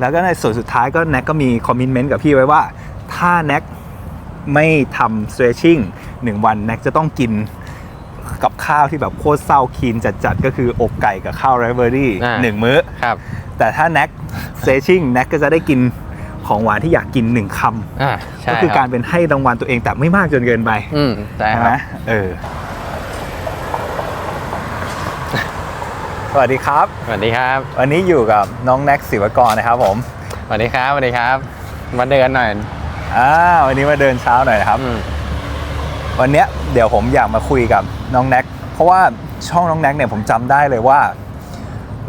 แล้วก็ในส่วนสุดท้ายก็แน็กก็มีคอมมิ n เมนต์กับพี่ไว้ว่า ถ้าแน็กไม่ทำ stretching หนึ่งวันแน็กจะต้องกินกับข้าวที่แบบโคตรเศร้าคีนจัดๆ ก็คืออกไก่กับข้าวไรเบอรี่อ่าหนึ่งมื้อครับแต่ถ้าแน็ก stretching แน็กก็จะได้กินของหวานที่อยากกินหนึ่งคอ่าำใช่ก็คือรับการเป็นให้รางวัลตัวเองแต่ไม่มากจนเกินไปอืมใช่ใช่คไหมรับเออ สวัสดีครับ สวัสดีครับ วันนี้อยู่กับน้องแน็กศิวกรนะครับผม สวัสดีครับ สวัสดีครับ มาเดินหน่อย อ่า วันนี้มาเดินเช้าหน่อยนะครับอืมวันเนี้ยเดี๋ยวผมอยากมาคุยกับน้องแน็ก เพราะว่าช่องน้องแน็กเนี่ยผมจำได้เลยว่า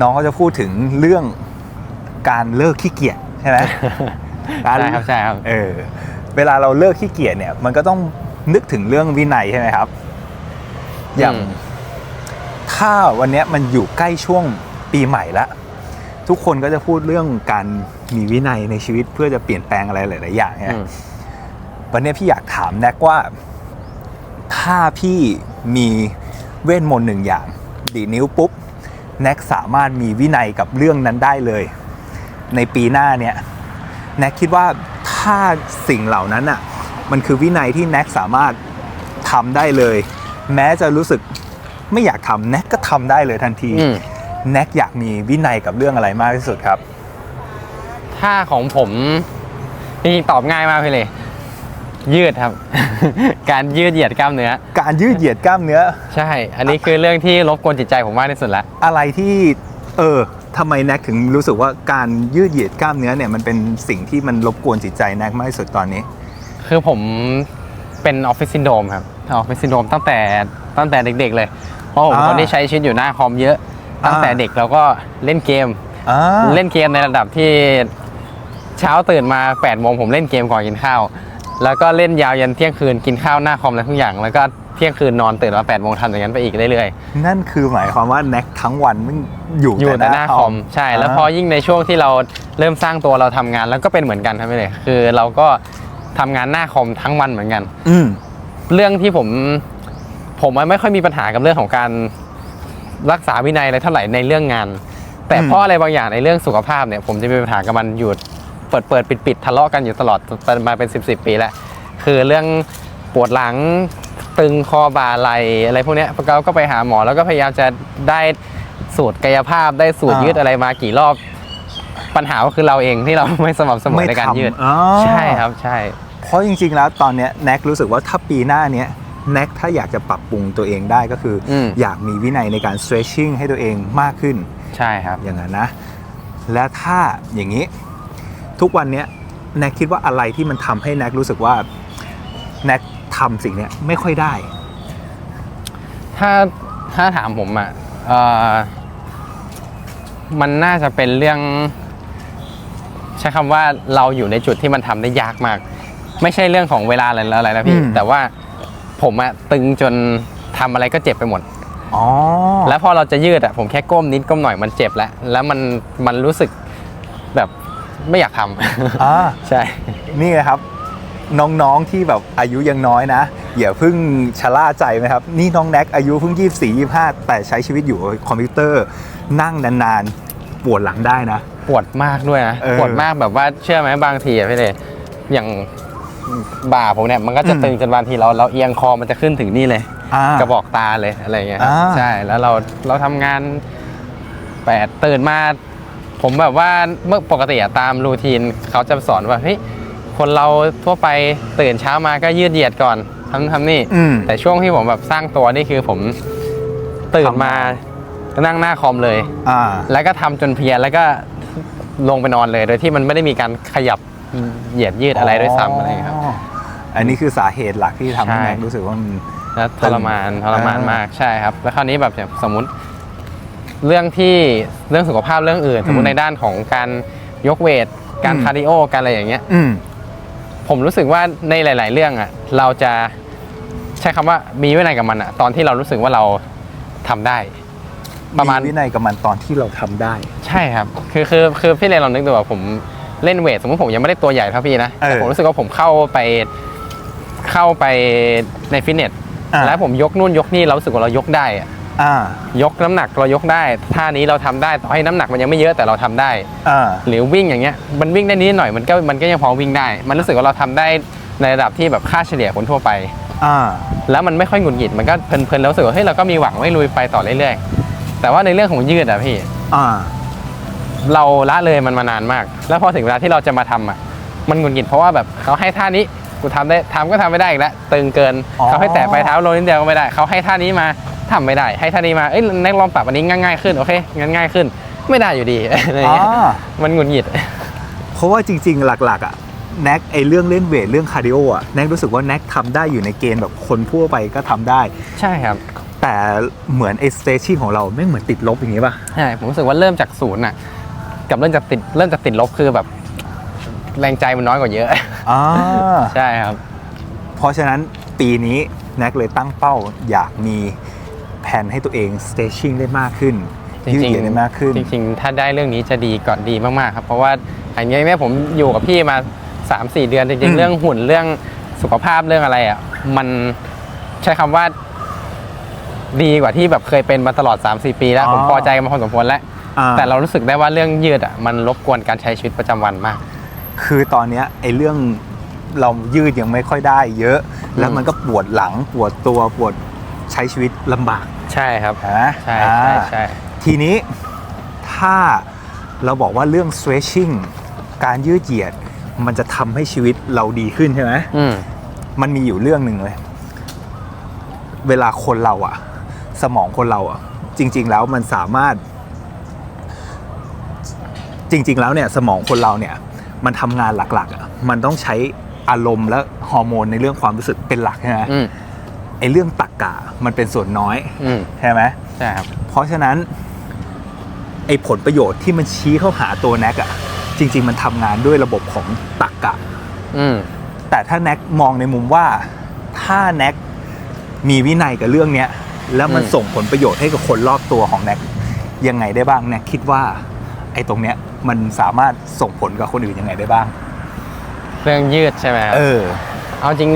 น้องเขาจะพูดถึงเรื่องการเลิกขี้เกียจใช่ไหมการใช่ครับใช่ครับ เออ เวลาเราเลิกขี้เกียจเนี่ย มันก็ต้องนึกถึงเรื่องวินัยใช่ไหมครับ อย่าง อืมถ้าวันเนี้ยมันอยู่ใกล้ช่วงปีใหม่ละทุกคนก็จะพูดเรื่องการมีวินัยในชีวิตเพื่อจะเปลี่ยนแปลงอะไรหลาย ๆ อย่างเนี่ยอืมวันนี้พี่อยากถามแน็กว่า ถ้าพี่มีเวทมนต์หนึ่งอย่าง ดีดนิ้วปุ๊บแน็กสามารถมีวินัยกับเรื่องนั้นได้เลย ในปีหน้าเนี่ยแน็กคิดว่าถ้าสิ่งเหล่านั้นอะมันคือวินัยที่แน็กสามารถทำได้เลย แม้จะรู้สึก ไม่อยากทำแน็กก็ทำได้เลยทันทีอืม แน็กอยากมีวินัยกับเรื่องอะไรมากที่สุดครับ ถ้าของผมจริงๆตอบง่ายมากพี่เลย ยืดครับ การยืดเหยียดกล้ามเนื้อ การยืดเหยียดกล้ามเนื้อ ใช่ อันนี้คือเรื่องที่รบกวนจิตใจผมมากที่สุดละ อะไรที่เออทำไมแน็กถึงรู้สึกว่าการยืดเหยียดกล้ามเนื้อเนี่ยมันเป็นสิ่งที่มันรบกวนจิตใจแน็กมากที่สุดตอนนี้ คือผมเป็นออฟฟิศซินโดรมครับออฟฟิศซินโดรมตั้งแต่ตั้งแต่เด็กๆเลย เพราะผมอ่าคนที่ใช้ชีวิตอยู่หน้าคอมเยอะ ตั้งแต่อ่าเด็กเราก็เล่นเกมอ่าเล่นเกมในระดับที่เช้าตื่นมา8ปดโมงผมเล่นเกมก่อนกินข้าว แล้วก็เล่นยาวยันเที่ยงคืนกินข้าวหน้าคอมอะไรทุกอย่าง แล้วก็เที่ยงคืนนอนตื่นมา8ปดโมงทำอย่างนั้นไปอีกเรื่อยนั่นคือหมายความว่าแน็กทั้งวันมันอยู่ๆอยู่แต่หน้าคอมใช่ แล้วพอยิ่งในช่วงที่เราเริ่มสร้างตัวเราทำงานแล้วก็เป็นเหมือนกันครับพี่เลยคือเราก็ทำงานหน้าคอมทั้งวันเหมือนกัน อืมเรื่องที่ผม ผมไม่ค่อยมีปัญหากับเรื่องของการรักษาวินัยอะไรเท่าไหร่ในเรื่องงาน แต่อืมเพราะอะไรบางอย่างในเรื่องสุขภาพเนี่ยผมจะมีปัญหากับมันอยู่เปิดเปิดปิดปิดทะเลาะกันอยู่ตลอดมาเป็น 10บสปีแล้วคือเรื่องปวดหลังตึงคอบ่าไหลอะไรพวกเนี้ยเราก็ไปหาหมอแล้วก็พยายามจะได้สูตรกายภาพได้สูตรอ่ายืยืดอะไรมากี่รอบปัญหาก็คือเราเองที่เราไม่สม่ำเสมอในการยืดอ๋อใช่ครับใช่ เพราะจริง ๆ แล้วตอนเนี้ยแน็กรู้สึกว่าถ้าปีหน้าเนี้ย แน็กถ้าอยากจะปรับปรุงตัวเองได้ก็คืออม อยากมีวินัยในการ stretching ให้ตัวเองมากขึ้น ใช่ครับ อย่างนั้นนะ และถ้าอย่างนี้ ทุกวันเนี้ยแน็กคิดว่าอะไรที่มันทำให้แน็กรู้สึกว่าแน็กทำสิ่งเนี้ยไม่ค่อยได้ ถ้าถ้าถามผมอะเอ่อมันน่าจะเป็นเรื่อง ใช้คำว่าเราอยู่ในจุดที่มันทำได้ยากมาก ไม่ใช่เรื่องของเวลาอะไรอะไรนะพี่ อืมแต่ว่า ผมอะตึงจนทำอะไรก็เจ็บไปหมด อ๋อแล้วพอเราจะยืดอะผมแค่ก้มนิดก้มหน่อยมันเจ็บแล้ว แล้วมันมันรู้สึกแบบไม่อยากทำ อ่า ใช่ นี่นะครับ น้องๆที่แบบอายุยังน้อยนะ อย่าเพิ่งชะล่าใจนะครับ นี่น้องแน็กอายุเพิ่ง 24 25 แต่ใช้ชีวิตอยู่กับคอมพิวเตอร์ นั่งนานๆ ปวดหลังได้นะ ปวดมากด้วยนะ เออ ปวดมากแบบว่าเชื่อไหมบางทีอะพี่เลยอย่าง บ่าผมเนี่ยมันก็จะอืมตึงจนบางทีเราเราเอียงคอมันจะขึ้นถึงนี่เลย อ่า กระบอกตาเลยอะไรเงี้ยครับอ่า ใช่แล้วเราเราทำงานแปดตื่นมา ผมแบบว่าเมื่อปกติอะตามรูทีนเขาจะสอนว่าเฮ้ยคนเราทั่วไปตื่นเช้ามาก็ยืดเหยียดก่อนทำทำนี่ อืม แต่ช่วงที่ผมแบบสร้างตัวนี่คือผมตื่นมานั่งหน้าคอมเลย อ่า แล้วก็ทำจนเพลียแล้วก็ลงไปนอนเลย โดยที่มันไม่ได้มีการขยับ เหยียดยืดอะไรด้วยซ้ำอะไรอย่างเงี้ยครับ อันนี้คือสาเหตุหลักที่ทำให้ใช่แน็กรู้สึกว่ามัน แล้วทรมานทรมานอ่ามมากใช่ครับ แล้วคราวนี้แบบอย่างสมมติเรื่องที่เรื่องสุขภาพเรื่องอื่น สมมอืติมในด้านของการยกเวทการอืม คาร์ดิโอการอะไรอย่างเงี้ย อืม ผมรู้สึกว่าในหลาย ๆ เรื่องอะเราจะใช้คำว่ามีวินัยกับมันอะตอนที่เรารู้สึกว่าเราทำได้ ประมาณ วินัยกับมันตอนที่เราทำได้ ใช่ครับ คือคือคือพี่เลนลองนึกดูว่าผม เล่นเวทสมมติผมยังไม่ได้ตัวใหญ่เท่าพี่นะเออแต่ผมรู้สึกว่าผมเข้าไปเข้าไปในฟิตเนสอ่าแล้วผมยกนู่นยกนี่เรารู้สึกว่าเรายกได้อะอ่ายกน้ำหนักเรายกได้ท่านี้เราทำได้ต่อให้น้ำหนักมันยังไม่เยอะแต่เราทำได้อ่าหรือวิ่งอย่างเงี้ยมันวิ่งได้นิดหน่อยมันก็มันก็ยังพอวิ่งได้ มันรู้สึกว่าเราทำได้ในระดับที่แบบค่าเฉลี่ยคนทั่วไปอ่าแล้วมันไม่ค่อยหงุดหงิดมันก็เพลินๆแล้วรู้สึกว่าเฮ้ยเราก็มีหวังไว้ลุยไปต่อเรื่อยๆแต่ว่าในเรื่องของยืดอะพี่อ่า เราละเลยมันมานานมาก แล้วพอถึงเวลาที่เราจะมาทำอะมันหงุดหงิดเพราะว่าแบบเขาให้ท่านี้กูทำได้ทำก็ทำไม่ได้อีกแล้วตึงเกินอ๋อเขาให้แตะปลายเท้าลงนิดเดียวก็ไม่ได้เขาให้ท่านี้มาทำไม่ได้ ให้ท่านี้มาเอ้ยแน็กลองปรับอันนี้ง่ายๆขึ้นโอเคงั้นง่ายขึ้น ไม่ได้อยู่ดีอะไรอย่างอ่าเงี้ยมันหงุดหงิด เพราะว่าจริง ๆ หลักๆอะแน็กไอเรื่องเล่นเวทเรื่องคาร์ดิโออะแน็กรู้สึกว่าแน็กทำได้อยู่ในเกณฑ์แบบคนทั่วไปก็ทำได้ ใช่ครับ แต่เหมือนไอสเตชิ่งของเราไม่เหมือนติดลบอย่างนี้ป่ะใช่ผมรู้สึกว่าเริ่มจากศูนย์น่ะ กับเริ่มจากติดเริ่มจากติดลบคือแบบ แรงใจมันน้อยกว่าเยอะ อ่า ใช่ครับ เพราะฉะนั้นปีนี้แน็กเลยตั้งเป้าอยากมีแผนให้ตัวเองสเตชิ่งได้มากขึ้นจยืดริงเหยียดได้มากขึ้น จริงๆ ถ้าได้เรื่องนี้จะดีก่อนดีมากๆครับ เพราะว่าอย่างเงี้ยเนี่ยผมอยู่กับพี่มา 3-4 เดือนจอืริงมๆ เรื่องหุ่นเรื่องสุขภาพเรื่องอะไรอะมันใช้คำว่า ดีกว่าที่แบบเคยเป็นมาตลอด 3-4 ปีแล้ว ผมพอใจมาพอสมควรแล้วอ่ แต่เรารู้สึกได้ว่าเรื่องยืดอะมันรบกวนการใช้ชีวิตประจำวันมาก คือตอนเนี้ยไอเรื่องเรายืดยังไม่ค่อยได้เยอะ แล้วมันก็ปวดหลังปวดตัวปวดใช้ชีวิตลำบาก ใช่ครับนะใช่อ่าใช่ใช่ทีนี้ถ้าเราบอกว่าเรื่อง stretching การยืดเหยียดมันจะทำให้ชีวิตเราดีขึ้นใช่ไหมอืมมันมีอยู่เรื่องหนึ่งเลย เวลาคนเราอะสมองคนเราอะจริง ๆ แล้วมันสามารถ จริง ๆ แล้วเนี่ยสมองคนเราเนี่ยมันทำงานหลักๆอะมันต้องใช้อารมณ์และฮอร์โมนในเรื่องความรู้สึกเป็นหลักใช่ไหมอืมไอ้เรื่องตักกะมันเป็นส่วนน้อยอืมใช่ไหมใช่ครับเพราะฉะนั้นไอ้ผลประโยชน์ที่มันชี้เข้าหาตัวแน็กอะจริง ๆ มันทำงานด้วยระบบของตักกะอืมแต่ถ้าแน็กมองในมุมว่าถ้าแน็กมีวินัยกับเรื่องเนี้ยแล้วมันอืมส่งผลประโยชน์ให้กับคนรอบตัวของแน็กยังไงได้บ้างแน็กคิดว่า ไอ้ตรงเนี้ยมันสามารถส่งผลกับคนอื่นยังไงได้บ้าง เรื่องยืดใช่ไหมครับเออ เอาจริง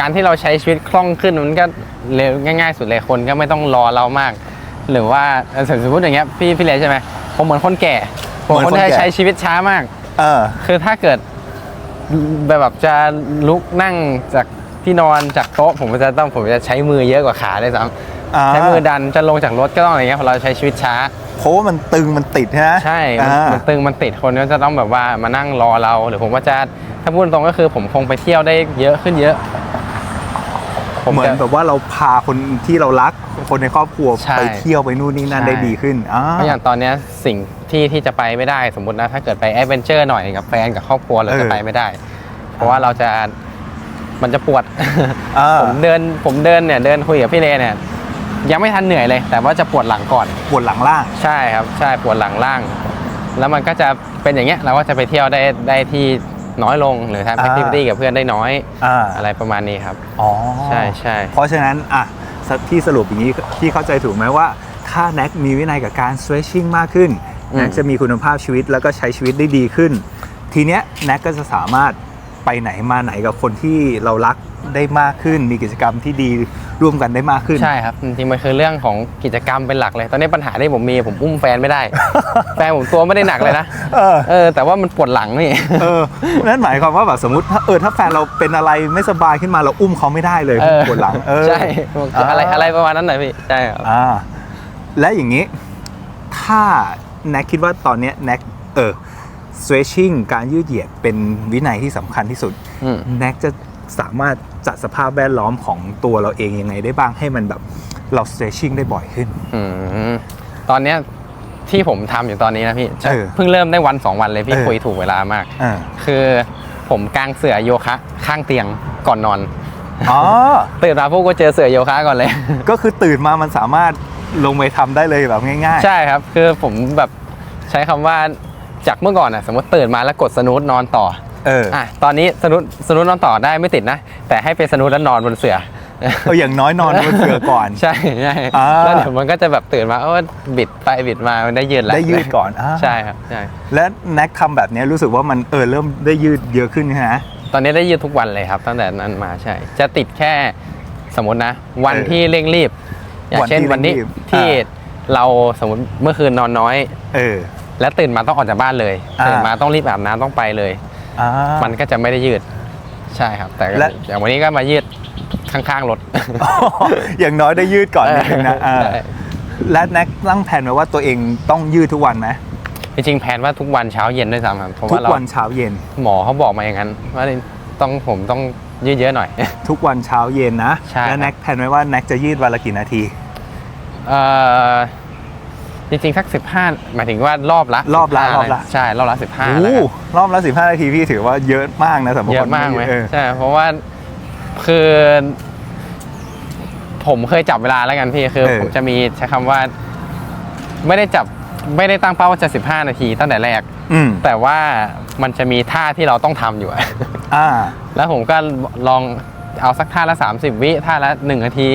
การที่เราใช้ชีวิตคล่องขึ้นมันก็เร็วง่าย ๆ สุดเลยคนก็ไม่ต้องรอเรามาก หรือว่าเอ่อสมมติอย่างเงี้ยพี่พี่เลใช่ไหมผมเหมือนคนแก่ผมเหมือนคนคนที่แก่ใช้ชีวิตช้ามาก เออ คือถ้าเกิดแบบแบบจะลุกนั่งจากที่นอนจากโต๊ะผมก็จะต้องผมจะใช้มือเยอะกว่าขาเลยซ้อ่าำใช้มือดันจะลงจากรถก็ต้องอะไรเงี้ยเพราะเราใช้ชีวิตช้า เพราะว่ามันตึงมันติดใช่ไหมใช่มันอ่า มันตึงมันติดคนก็จะต้องแบบว่ามานั่งรอเรา หรือผมก็จะถ้าพูดตรงก็คือผมคงไปเที่ยวได้เยอะขึ้นเยอะ ผมเหมือนจะ แบบว่าเราพาคนที่เรารักคนในครอบครัวใช่ไปเที่ยวไปนู่นนี่นั่นใช่ ได้ดีขึ้นอ่าเพราะอย่างตอนเนี้ยสิ่งที่ที่จะไปไม่ได้สมมตินะถ้าเกิดไปแอดเวนเจอร์หน่อยกับแฟนกับครอบครัวเราจะไปไม่ได้ เพราะว่าเราจะมันจะปวด อ่า ผมเดินผมเดินเนี่ยเดินคุยกับพี่เลเนี่ย ยังไม่ทันเหนื่อยเลย แต่ว่าจะปวดหลังก่อน ปวดหลังล่าง ใช่ครับ ใช่ปวดหลังล่าง แล้วมันก็จะเป็นอย่างเงี้ยเราก็จะไปเที่ยวได้ได้ที่น้อยลงหรือทำแอคทิวิตี้กับเพื่อนได้น้อยอ่า อะไรประมาณนี้ครับ อ๋อใช่ใช่เพราะฉะนั้นอะสที่สรุปอย่างนี้ที่เข้าใจถูกไหมว่า ถ้าแน็กมีวินัยกับการ stretching มากขึ้นอืมแน็กจะมีคุณภาพชีวิตแล้วก็ใช้ชีวิตได้ดีขึ้น ทีเนี้ยแน็กก็จะสามารถ ไปไหนมาไหนกับคนที่เรารักได้มากขึ้น มีกิจกรรมที่ดีร่วมกันได้มากขึ้น ใช่ครับจริงๆมันคือเรื่องของกิจกรรมเป็นหลักเลย ตอนนี้ปัญหาที่ผมมีผมอุ้มแฟนไม่ได้ แฟนผมตัวไม่ได้หนักเลยนะเออ เออ แต่ว่ามันปวดหลังนี่ เออนั่นหมายความว่าแบบสมมติถ้าเออถ้าแฟนเราเป็นอะไรไม่สบายขึ้นมาเราอุ้มเขาไม่ได้เลยเออ ปวดหลังเออ ใช่อะไรอ่าอะไรประมาณนั้นหน่อยพี่ใช่ครับ อ่าและอย่างนี้ ถ้าแน็กคิดว่าตอนเนี้ยแน็กเออ stretching การยืดเหยียดเป็นวินัยที่สำคัญที่สุดอืมแน็กจะสามารถจัดสภาพแวดล้อมของตัวเราเองยังไงได้บ้างให้มันแบบเรา stretching ได้บ่อยขึ้นอืมตอนเนี้ยที่ผมทำอยู่ตอนนี้นะพี่เออเพิ่งเริ่มได้วันสองวันเลยพี่เออคุยถูกเวลามากอ่าคือผมกางเสื่อโยคะข้างเตียงก่อนนอนอ๋อตื่นมาพวกก็เจอเสื่อโยคะก่อนเลย ก็คือตื่นมามันสามารถลงไปทำได้เลยแบบง่ายใช่ครับ คือผมแบบใช้คำว่า จากเมื่อก่อนอะสมมติตื่นมาแล้วกดสนุตนอนต่อๆเอออะตอนนี้สนุตสนุตนอนต่อได้ไม่ติดนะ แต่ให้เป็นสนุตแล้วนอนบนเสื่อเอออย่างน้อยนอนบนเสือก่อน ใช่ใช่อ่าแล้วเดี๋ยวมันก็จะแบบตื่นมาเออบิดไปบิดมามันได้ยืดหลังได้ยืดก่อนอ่าใช่ครับใช่และแน็กทำแบบเนี้ยรู้สึกว่ามันเออเริ่มได้ยืดเยอะขึ้นใช่ไหมตอนนี้ได้ยืดทุกวันเลยครับ ตั้งแต่นั้นมาใช่ จะติดแค่สมมตินะ วันเออที่เร่งรีบ อย่างเช่นวัวันนที่นี้เร่งรีบที่อ่าเราสมมติเมื่อคืนนอนน้อย เออ แล้วตื่นมาต้องออกจากบ้านเลยอ่า ตื่นมาต้องรีบอาบน้ำต้องไปเลย อ่า มันก็จะไม่ได้ยืดใช่ครับ แต่ก็และ อย่างวันนี้ก็มายืดข้างๆรถ อย่างน้อยได้ยืดก่อนนิดนึงนะอ่าใช่ และแน็กตั้งแผนไว้ว่าตัวเองต้องยืดทุกวันไหมจริงๆแผนว่าทุกวันเช้าเย็นด้วยซ้ำครับเพราะทุว่ากเราวันเช้าเย็น หมอเขาบอกมาอย่างนั้นว่าต้องผมต้องยืดเยอะหน่อย ทุกวันเช้าเย็นนะ ใช่ และแน็กแผนไว้ว่าแน็กจะยืดวันละกี่นาที เอ่อ จริงๆสักสิบห้าหมายถึงว่ารอบละรอบละ15รอบละ ใช่รอบละสิบห้าโอ้รอบละ 15 นาทีพี่ถือว่าเยอะมากนะสำหรับเยคอะนมากไหมเออใช่เพราะว่าคือผมเคยจับเวลาแล้วกันพี่คือเออผมจะมีใช้คำว่า ไม่ได้จับไม่ได้ตั้งเป้าว่าจะ 15 นาทีตั้งแต่แรกอืมแต่ว่ามันจะมีท่าที่เราต้องทำอยู่อะอ่าแล้วผมก็ลองเอาสักท่าละ 30 วิท่าละ 1 นาที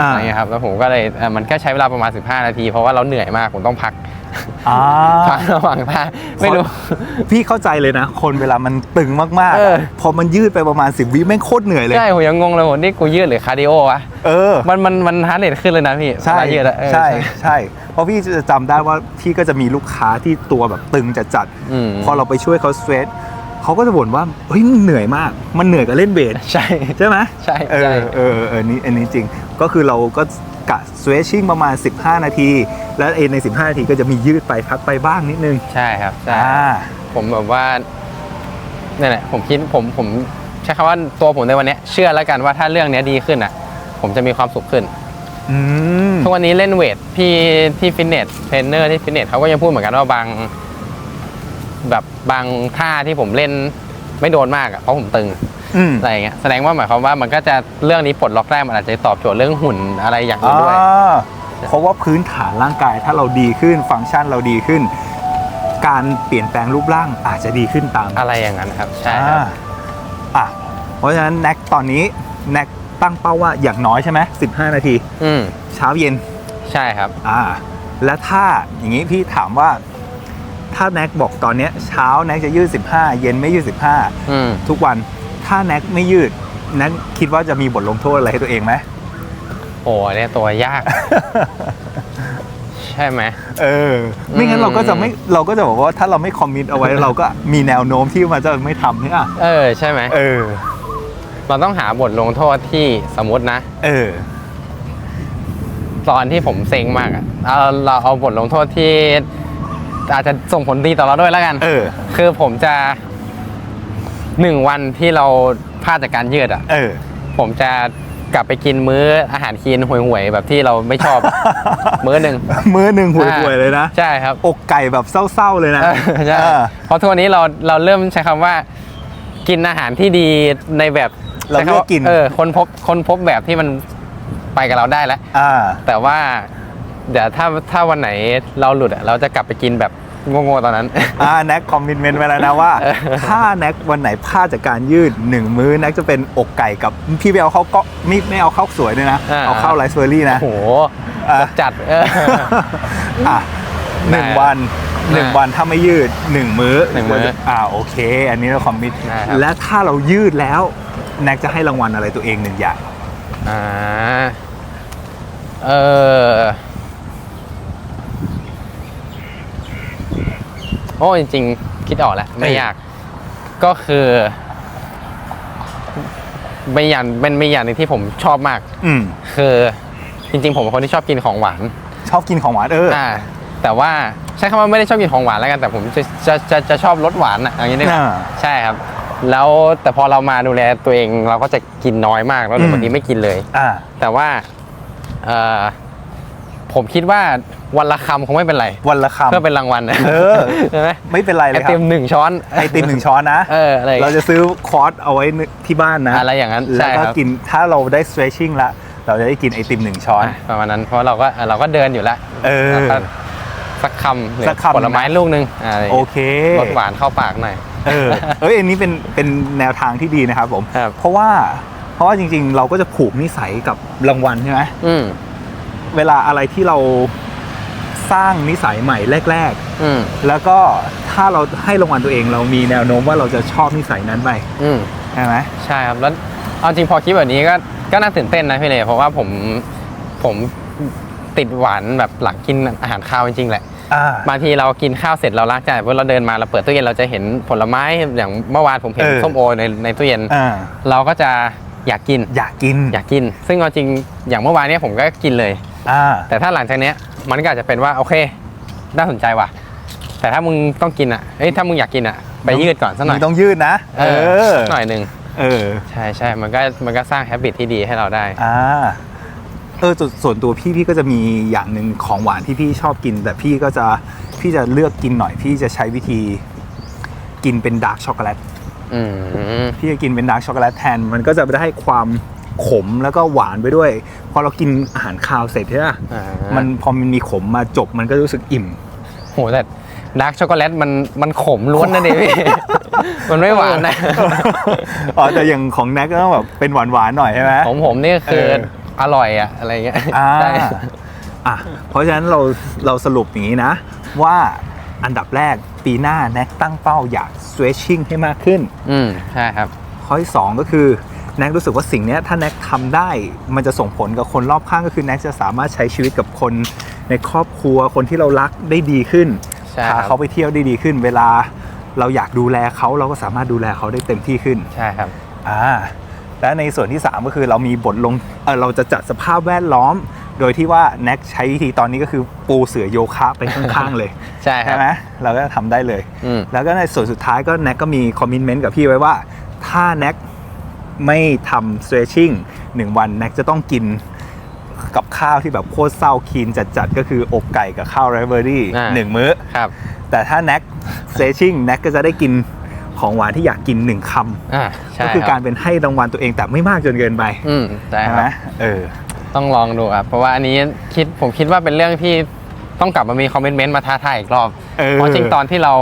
อ่า อะไรเงี้ยครับแล้วผมก็เลยเอ่อมันก็ใช้เวลาประมาณ 15 นาที เพราะว่าเราเหนื่อยมากผมต้องพักอ่าพักระหว่างท่าไม่รู้ พี่เข้าใจเลยนะ คนเวลามันตึงมากๆเอออะพอมันยืดไปประมาณ 10 วิแม่งโคตรเหนื่อยเลย ใช่ผมยังงงเลยผมนี่กูยืดหรือคาร์ดิโอวะเออ มันมันมันฮาร์ดเรทขึ้นเลยนะพี่ใช่เวลายืดอะเออ ใช่ใช่ เพราะพี่จะจำได้ว่าพี่ก็จะมีลูกค้าที่ตัวแบบตึงจัดจัดๆอืม พอเราไปช่วยเขาสเตรทเขาก็จะบ่นว่าเฮ้ยมันเหนื่อยมาก มันเหนื่อยกับเล่นเบสใช่ ใช่ไหมใช่เอใช่ อเออเออนี่อันนี้จริง ก็คือเราก็กะ stretching ประมาณ 15 นาที แล้วเอใน 15 นาทีก็จะมียืดไปพักไปบ้างนิดนึงใช่ครับใช่อ่าผมแบบว่าเนี่ยแหละผมคิดผมผมใช้คำว่าตัวผมในวันเนี้ยเชื่อแล้วกันว่าถ้าเรื่องเนี้ยดีขึ้นอะ ผมจะมีความสุขขึ้น อืมทุกวันนี้เล่นเวทพี่ที่ฟิตเนสเทรนเนอร์ที่ฟิตเนสเขาก็ยังพูดเหมือนกันว่าบาง แบบบางท่าที่ผมเล่นไม่โดนมากอะเพราะผมตึง อืม อะไรอย่างเงี้ยแสดงว่าหมายความว่ามันก็จะเรื่องนี้ปลดล็อกได้มันอาจจะตอบโจทย์เรื่องหุ่นอะไรอย่างอื่นด้วย อ่าเพราะว่าพื้นฐานร่างกายถ้าเราดีขึ้นฟังก์ชันเราดีขึ้น การเปลี่ยนแปลงรูปร่างอาจจะดีขึ้นตามอะไรอย่างนั้นครับใช่ครับ อ่าอะเพราะฉะนั้นแน็กตอนนี้แน็กตั้งเป้าว่าอย่างน้อยใช่ไหม15 นาที อืมเช้าเย็น ใช่ครับ อ่า แล้วถ้าอย่างนี้พี่ถามว่า ถ้าแน็กบอกตอนเนี้ยเช้าแน็กจะยืด15 เย็นไม่ยืดอืม15 ทุกวัน ถ้าแน็กไม่ยืดแน็กคิดว่าจะมีบทลงโทษอะไรให้ตัวเองไหมโอ้เนี่ยตัวยาก ใช่ไหมเออ ไม่งั้นอืมเราก็จะไม่เราก็จะบอกว่าถ้าเราไม่คอมมิตเอาไว้เราก็มีแนวโน้มที่มันจะไม่ทำเนี่ยเออใช่ไหมเออ เราต้องหาบทลงโทษที่สมมตินะ เออ ตอนที่ผมเซ็งมากอะเอาเราเอาบทลงโทษที่อาจจะส่งผลดีต่อเราด้วยแล้วกัน เออ คือผมจะ หนึ่งวันที่เราพลาดจากการยืดอะ เออ ผมจะกลับไปกินมื้ออาหารคีนห่วยๆแบบที่เราไม่ชอบ มื้อหนึ่งมื้อหนึ่งห่วยๆเลยนะใช่ครับอกไก่แบบเศร้าๆเลยนะเออใช่เออเพราะทุกวันนี้เราเราเริ่มใช้คำว่า กินอาหารที่ดีในแบบเราเลือกกินเออคนพบคนพบแบบที่มันไปกับเราได้แล้วอ่าแต่ว่าเดี๋ยวถ้าถ้าวันไหนเราหลุดอะเราจะกลับไปกินแบบ โง่ๆตอนนั้น อ่าแน็กคอมมิชเมนต์ไว้แล้วนะว่าเออถ้าแน็กวันไหนพลาดจากการยืดหนึ่งมื้อแน็กจะเป็นอกไก่กับพี่ไปเอาข้าวก็ไม่ไม่เอาข้าวสวยด้วยนะ อ่า เอาข้าวไรซ์เบอร์รี่นะ โอ้โหอะ จัดเออ อะหนึ่งวันหนึ่งวันถ้าไม่ยืดหนึ่งมื้อหนึ่งมื้ออ่าโอเค อันนี้เราคอมมิตได้ครับ และถ้าเรายืดแล้วแน็กจะให้รางวัลอะไรตัวเองหนึ่งอย่าง อ่าเออ โอ้จริงๆ คิดออกแล้ว ไม่เอ้ยยาก ก็คือเป็นอย่างเป็นมีอย่างหนึงที่ผมชอบมาก อืมคือจริง ๆ ผมเป็นคนที่ชอบกินของหวานชอบกินของหวานเอออ่า แต่ว่าใช้คำว่าไม่ได้ชอบกินของหวานแล้วกันแต่ผมจะจะจะจะชอบรสหวานอะอย่างนี้ได้ไหมอ่า ใช่ครับ แล้วแต่พอเรามาดูแลตัวเองเราก็จะกินน้อยมากแล้วอืม บางทีไม่กินเลย อ่า แต่ว่าเอ่อ ผมคิดว่าวันละคำคงไม่เป็นไร วันละคำเพื่อเป็นรางวัลนะเออใช่ไหมไม่เป็นไรเลไอยครัติบมหนึ่งช้อน ไอติมหนึ่งช้อนนะเอออะไรอย่างเราเงี้ย จะซื้อคอร์สเอาไว้ที่บ้านนะอะไรอย่างนั้นแล้วใช่ก็ครับ กินถ้าเราได้ stretching ละเราจะได้กินไอติมหนึ่งช้อน อะประมาณนั้นเพราะเราก็เราก็เดินอยู่แล้วเออแล้วก็สักคำหรือสักคำ ผลไม้ลูกหนึงอะไรอย่างโอเงี้ยเค รสหวานเข้าปากหน่อย เออเอ้ยอันนี้เป็นเป็นแนวทางที่ดีนะครับผม ครับ เพราะว่าเพราะว่าจริงๆ เราก็จะผูกนิสัยกับรางวัลใช่ไหมอืม เวลาอะไรที่เราสร้างนิสัยใหม่แรก อืมๆ แล้วก็ถ้าเราให้รางวัลตัวเองเรามีแนวโน้มว่าเราจะชอบนิสัยนั้นไปอืม ใช่ไหม ใช่ครับแล้วเอาจริงพอคิดแบบนี้ก็ก็น่าตื่นเต้นนะพี่เลยเพราะว่าผมผมติดหวานแบบหลังกินอาหารข้าวจริงๆแหละอ่า บางทีเรากินข้าวเสร็จเราล้างจานพอเราเดินมาเราเปิดตู้เย็นเราจะเห็นผลไม้อย่างเมื่อวานผมเห็นเออ ส้มโอในในตู้เย็น อ่าเราก็จะอยากกินอยากกิน อยากกิน ซึ่งเอาจริงอย่างเมื่อวานเนี้ผมก็กินเลย อ่าแต่ถ้าหลังจากเนี้ยมันก็อาจจะเป็นว่าโอเคน่าสนใจว่ะ แต่ถ้ามึงต้องกินอะเอ้ยถ้ามึงอยากกินอะไปยืดก่อนสักหน่อยมึงต้องยืดนะเออสักหน่อยหนึ่งเออใช่ใช่มันก็มันก็สร้างแฮบิตที่ดีให้เราได้อ่าเออส่วนส่วนตัวพี่พี่ก็จะมีอย่างหนึ่งของหวานที่พี่ชอบกิน แต่พี่ก็จะพี่จะเลือกกินหน่อย พี่จะใช้วิธีกินเป็นดาร์กช็อกโกแลตอืมพี่จะกินเป็นดาร์กช็อกโกแลตแทน มันก็จะได้ความ ขมแล้วก็หวานไปด้วย พอเรากินอาหารคาวเสร็จใช่ไหมอ่ามันพอมันมีขมมาจบมันก็รู้สึกอิ่มโหแต่ดาร์กช็อกโกแลตมันมันขมล้วนนะเดพี่มันไม่หวานนะอ๋อแต่อย่างของแน็กก็ต้องแบบเป็นหวานหวานๆหน่อยใช่ไหมของผมนี่คือเอออร่อยอะอะไรเงี้ยอ่าใช่อะเพราะฉะนั้นเราเราสรุปอย่างนี้นะ ว่าอันดับแรกปีหน้าแน็กตั้งเป้าอยาก stretching ให้มากขึ้น อืมใช่ครับ ข้อที่สองก็คือ แน็กรู้สึกว่าสิ่งเนี้ยถ้าแน็กทำได้มันจะส่งผลกับคนรอบข้างก็คือแน็กจะสามารถใช้ชีวิตกับคนในครอบครัวคนที่เรารักได้ดีขึ้นใช่พาครับเขาไปเที่ยวได้ดีขึ้น เวลาเราอยากดูแลเขาเราก็สามารถดูแลเขาได้เต็มที่ขึ้นใช่ครับอ่าและในส่วนที่ 3 ก็คือเรามีบทลงเออเราจะจัดสภาพแวดล้อม โดยที่ว่าแน็กใช้วิธีตอนนี้ก็คือปูเสือโยคะไปข้างๆเลย ใช่ครัใช่บไหมเราก็ทำได้เลยอืมแล้วก็ในส่วนสุดท้ายก็แน็กก็มีคอมมิชเมนต์กับพี่ไว้ว่า ถ้าแน็ก ไม่ทำ stretching หนึ่งวันแน็กจะต้องกินกับข้าวที่แบบโคตรเศร้าคีนจัดๆ ก็คืออกไก่กับข้าวไรเบอรี่อ่าหนึ่งมื้อครับ แต่ถ้าแน็ก stretching แน็กก็จะได้กินของหวานที่อยากกินหนึ่งคำอ่าใช่ก็คือคการับรเป็นให้รางวัลตัวเองแต่ไม่มากจนเกินไปอืมใช่ใช่คไหมรับเออ ต้องลองดูครับ เพราะว่าอันนี้คิดผมคิดว่าเป็นเรื่องที่ต้องกลับมามีคอมเมนต์มาท้าทายอีกรอบเออเพราะจริงตอนที่เรา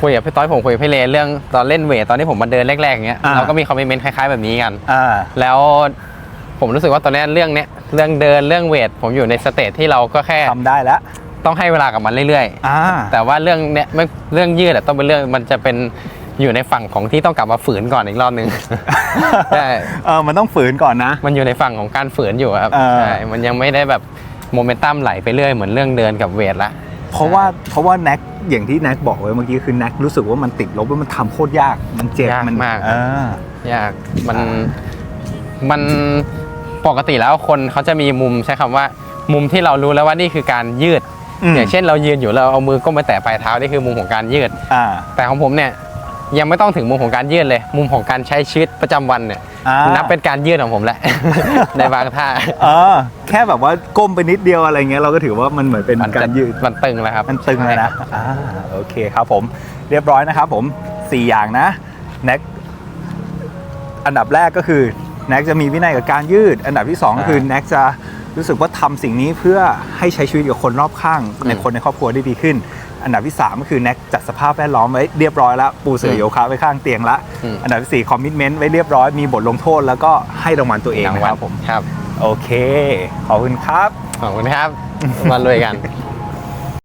คุยกับพี่ต้อยผมคุยกับพี่เลเรื่องตอนเล่นเวทตอนที่ผมมาเดินแรกๆอย่างเงี้ยอ่า เราก็มีคอมเมนต์คล้าย ๆแบบนี้กัน อ่า แล้วผมรู้สึกว่าตอนนี้เรื่องเนี้ยเรื่องเดินเรื่องเวทผมอยู่ในสเตจที่เราก็แค่ทำได้แล้ว ต้องให้เวลากับมันเรื่อยอ่า ๆ แต่ว่าเรื่องเนี้ยไม่เรื่องยืดอะต้องเป็นเรื่องมันจะเป็นอยู่ในฝั่งของที่ต้องกลับมาฝืนก่อนอีกรอบหนึ่งใช่ เออ มันต้องฝืนก่อนนะ มันอยู่ในฝั่งของการฝืนอยู่ครับเออ ใช่มันยังไม่ได้แบบโมเมนตัมไหลไปเรื่อยเหมือนเรื่องเดินกับเวทละ เพราะว่าเพราะว่าแน็ก อย่างที่แน็กบอกไว้เมื่อกี้คือแน็กรู้สึกว่ามันติดลบว่ามันทำโคตรยาก มันเจ็บยากมันมากอ่ายากมันอ่ามันปกติแล้วคนเขาจะมีมุมใช้คำว่า มุมที่เรารู้แล้วว่านี่คือการยืดมอย่างเช่นเรายืนอยู่เราเอามือก้มไปแตะปลายเท้านี่คือมุมของการยืดอ่าแต่ของผมเนี่ยยังไม่ต้องถึงมุมของการยืดเลย มุมของการใช้ชีวิตประจำวันเนี่ย อ่านับเป็นการยืดของผมแหละ ในบางท่าเออแค่แบบว่าก้มไปนิดเดียวอะไรเงี้ยเราก็ถือว่ามันเหมือนเป็นมันกาจะรยืด มันตึงแล้วครับมันตึงเลยนะอ่าโอเคครับผม เรียบร้อยนะครับผม 4 อย่างนะแน็กอันดับแรกก็คือแน็กจะมีวินัยกับการยืด อันดับที่ 2 ก็คือแน็กจะรู้สึกว่าทำสิ่งนี้เพื่อให้ใช้ชีวิตกับคนรอบข้างในคนในครอบครัวได้ดีขึ้น อันดับที่ 3 ก็คือแน็กจัดสภาพแวดล้อมไว้เรียบร้อยแล้วปูเสือโยคะไว้ข้างเตียงละ อืม อันดับที่4คอมมิชเมนต์ไว้เรียบร้อยมีบทลงโทษแล้วก็ให้รางวัลตัวเองนะครับผม ครับ โอเค ขอบคุณครับ ขอบคุณครับ มาลุยกัน